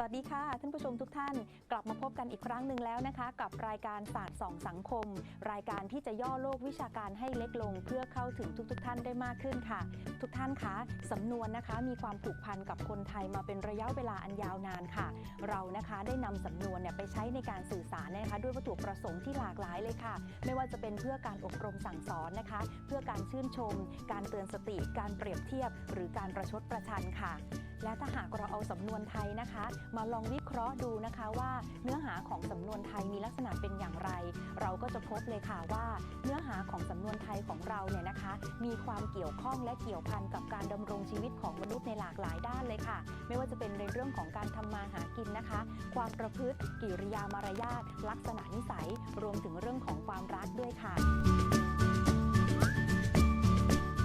วัสดีค่ะ ท่านผู้ชมทุกท่าน กลับมาพบกันอีกครั้งหนึ่งแล้วนะคะ กับรายการศาสตร์สองสังคม รายการที่จะย่อโลกวิชาการให้เล็กลง เพื่อเข้าถึงทุกๆทท่านได้มากขึ้นค่ะ ทุกท่านคะสำนวนนะคะมีความผูกพันกับคนไทยมาเป็นระยะเวลาอันยาวนานค่ะ เรานะคะได้นำสำนวนเนี่ยไปใช้ในการสื่อสารนะคะ ด้วยวัตถุประสงค์ที่หลากหลายเลยค่ะ ไม่ว่าจะเป็นเพื่อการอบรมสั่งสอนนะคะ เพื่อการชื่นชม การเตือนสติ การเปรียบเทียบ หรือการประชดประชันค่ะ และถ้าหากเราเอาสำนวนไทยนะคะ มาลองวิเคราะห์ดูนะคะว่าเนื้อหาของสำนวนไทยมีลักษณะเป็นอย่างไร เราก็จะพบเลยค่ะว่า เนื้อหาของสำนวนไทยของเราเนี่ยนะคะ มีความเกี่ยวข้องและเกี่ยวพันกับการดำรงชีวิตของมนุษย์ในหลากหลายด้านเลยค่ะ ไม่ว่าจะเป็นในเรื่องของการทำมาหากินนะคะ ความประพฤติกิริยามารยาทลักษณะนิสัย รวมถึงเรื่องของความรักด้วยค่ะ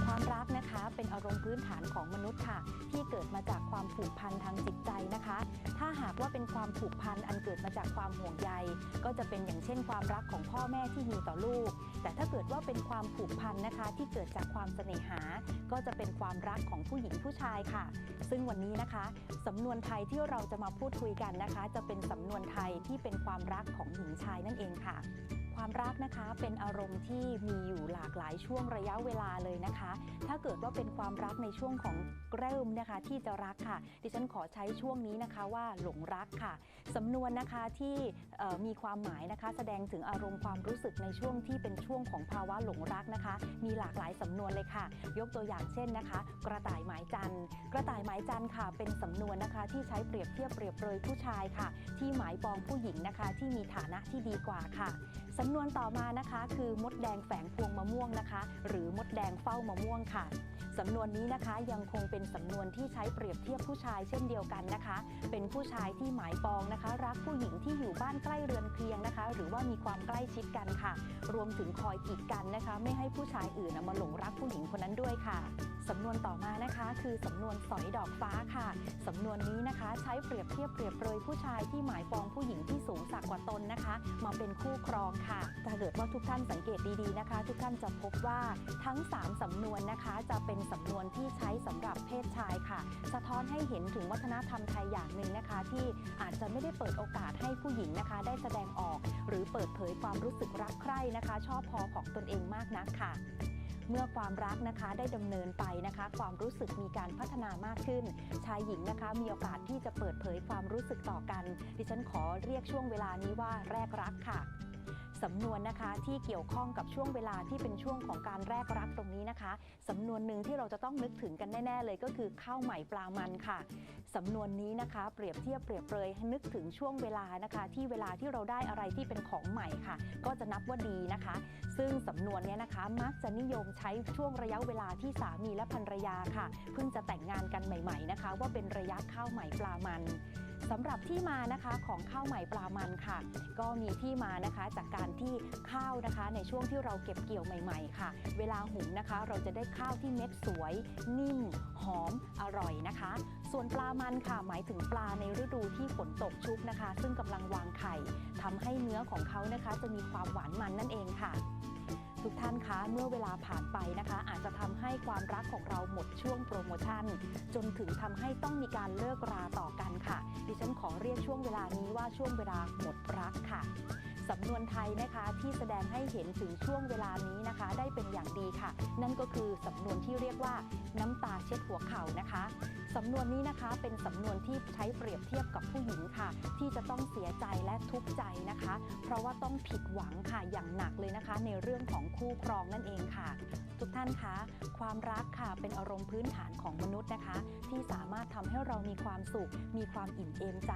ความรักนะคะเป็นอารมณ์พื้นฐานของมนุษย์ค่ะ ที่เกิดมาจาก ผูกพันทางจิตใจนะคะ ถ้าหากว่าเป็นความผูกพันอันเกิดมาจากความห่วงใย ก็จะเป็นอย่างเช่นความรักของพ่อแม่ที่มีต่อลูก แต่ถ้าเกิดว่าเป็นความผูกพันนะคะที่เกิดจากความเสน่หา ก็จะเป็นความรักของผู้หญิงผู้ชายค่ะ ซึ่งวันนี้นะคะสำนวนไทยที่เราจะมาพูดคุยกันนะคะ จะเป็นสำนวนไทยที่เป็นความรักของหญิงชายนั่นเองค่ะ ความรักนะคะเป็นอารมณ์ที่มีอยู่หลากหลายช่วงระยะเวลาเลยนะคะ ถ้าเกิดว่าเป็นความรักในช่วงของเริ่มนะคะที่จะรักค่ะ ดิฉันขอใช้ช่วงนี้นะคะว่าหลงรักค่ะสำนวนนะคะที่มีความหมายนะคะแสดงถึงอารมณ์ความรู้สึกในช่วงที่เป็นช่วงของภาวะหลงรักนะคะ มีหลากหลายสำนวนเลยค่ะ ยกตัวอย่างเช่นนะคะ กระต่ายหมายจันทร์กระต่ายหมายจันทร์ค่ะ เป็นสำนวนนะคะที่ใช้เปรียบเทียบเปรียบเปรยผู้ชายค่ะ ที่หมายปองผู้หญิงนะคะ ที่มีฐานะที่ดีกว่าค่ะสำนนวนต่อมานะคะ คือมดแดงแฝงพวงมะม่วงนะคะ หรือมดแดงเฝ้ามะม่วงค่ะสำนวนนี้นะคะยังคงเป็นสำนวนที่ใช้เปรียบเทียบผู้ชายเช่นเดียวกันนะคะ เป็นผู้ชายที่หมายปองนะคะ รักผู้หญิงที่อยู่บ้านใกล้เรือนเคียงนะคะ หรือว่ามีความใกล้ชิดกันค่ะ รวมถึงคอยกีดกันนะคะ ไม่ให้ผู้ชายอื่นมาหลงรักผู้หญิงคนนั้นด้วยค่ะสำนวนต่อมานะคะ คือสำนวนสอยดอกฟ้าค่ะสำนวนนี้นะคะ ใช้เปรียบเทียบเปรียบเปรยผู้ชายที่หมายปองผู้หญิงที่สูงสักกว่าตนนะคะ มาเป็นคู่ครองค่ะถ้าเกิดว่าทุกท่านสังเกตดีๆนะคะ ทุกท่านจะพบว่าทั้ง 3 สำนวนนะคะ จะเป็นสำนวนที่ใช้สำหรับเพศชายค่ะ สะท้อนให้เห็นถึงวัฒนธรรมไทยอย่างหนึ่งนะคะ ที่อาจจะไม่ได้เปิดโอกาสให้ผู้หญิงนะคะ ได้แสดงออก หรือเปิดเผยความรู้สึกรักใคร่นะคะ ชอบพอของตนเองมากนักค่ะเมื่อความรักนะคะได้ดำเนินไปนะคะ ความรู้สึกมีการพัฒนามากขึ้น ชายหญิงนะคะมีโอกาสที่จะเปิดเผยความรู้สึกต่อกัน ดิฉันขอเรียกช่วงเวลานี้ว่าแรกรักค่ะ สำนวนนะคะที่เกี่ยวข้องกับช่วงเวลาที่เป็นช่วงของการแรกรักตรงนี้นะคะสำนวนหนึ่งที่เราจะต้องนึกถึงกันแน่ๆ เลยก็คือข้าวใหม่ปลามันค่ะสำนวนนี้นะคะ เปรียบเทียบเปรียบเปรยให้นึกถึงช่วงเวลานะคะ ที่เวลาที่เราได้อะไรที่เป็นของใหม่ค่ะ ก็จะนับว่าดีนะคะ ซึ่งสำนวนนี้นะคะ มักจะนิยมใช้ช่วงระยะเวลาที่สามีและภรรยาค่ะ เพิ่งจะแต่งงานกันใหม่ ๆนะคะ ว่าเป็นระยะข้าวใหม่ปลามันสำหรับที่มานะคะของข้าวใหม่ปลามันค่ะ ก็มีที่มานะคะจากการที่ข้าวนะคะ ในช่วงที่เราเก็บเกี่ยวใหม่ ๆ ค่ะ เวลาหุงนะคะ เราจะได้ข้าวที่เม็ดสวย นิ่ม หอม อร่อยนะคะ ส่วนปลามันค่ะ หมายถึงปลาในฤดูที่ฝนตกชุกนะคะ ซึ่งกำลังวางไข่ทำให้เนื้อของเขานะคะ จะมีความหวานมันนั่นเองค่ะทุกท่านคะเมื่อเวลาผ่านไปนะคะ อาจจะทำให้ความรักของเราหมดช่วงโปรโมชั่น จนถึงทำให้ต้องมีการเลิกราต่อกันค่ะ ดิฉันขอเรียกช่วงเวลานี้ว่าช่วงเวลาหมดรักค่ะ สำนวนไทยนะคะที่แสดงให้เห็นถึงช่วงเวลานี้นะคะ ได้เป็นอย่างดีค่ะ นั่นก็คือสำนวนที่เรียกว่าน้ำตาเช็ดหัวเข่านะคะสำนวนนี้นะคะเป็นสำนวนที่ใช้เปรียบเทียบกับผู้หญิงค่ะ ที่จะต้องเสียใจและทุกข์ใจนะคะ เพราะว่าต้องผิดหวังค่ะอย่างหนักเลยนะคะ ในเรื่องของคู่ครองนั่นเองค่ะ ทุกท่านคะ ความรักค่ะเป็นอารมณ์พื้นฐานของมนุษย์นะคะ ที่สามารถทำให้เรามีความสุข มีความอิ่มเอมใจ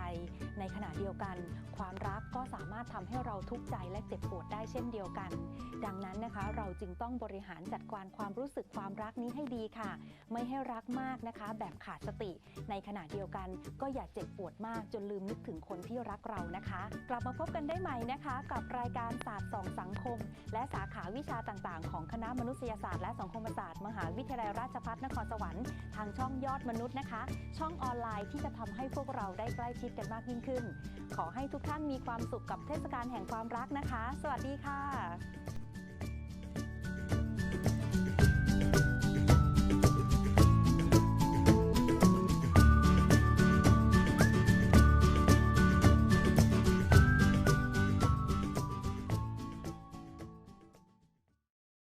ในขณะเดียวกัน ความรักก็สามารถทำให้เราทุกข์ใจและเจ็บปวดได้เช่นเดียวกัน ดังนั้นนะคะ เราจึงต้องบริหารจัดการความรู้สึกความรักนี้ให้ดีค่ะ ไม่ให้รักมากนะคะ แบบขาดสติ ในขณะเดียวกัน ก็อย่าเจ็บปวดมากจนลืมนึกถึงคนที่รักเรานะคะ กลับมาพบกันได้ใหม่นะคะ กับรายการศาสตร์สองสังคม และสาขาวิชาต่างๆ ของคณะมนุษยศาสตร์และสังคมศาสตร์มหาวิทยาลัยราชภัฏนครสวรรค์ทางช่องยอดมนุษย์นะคะ ช่องออนไลน์ที่จะทำให้พวกเราได้ใกล้ชิดกันมากยิ่งขึ้น ขอให้ทุกท่านมีความสุขกับเทศกาลแห่งความรักนะคะ สวัสดีค่ะ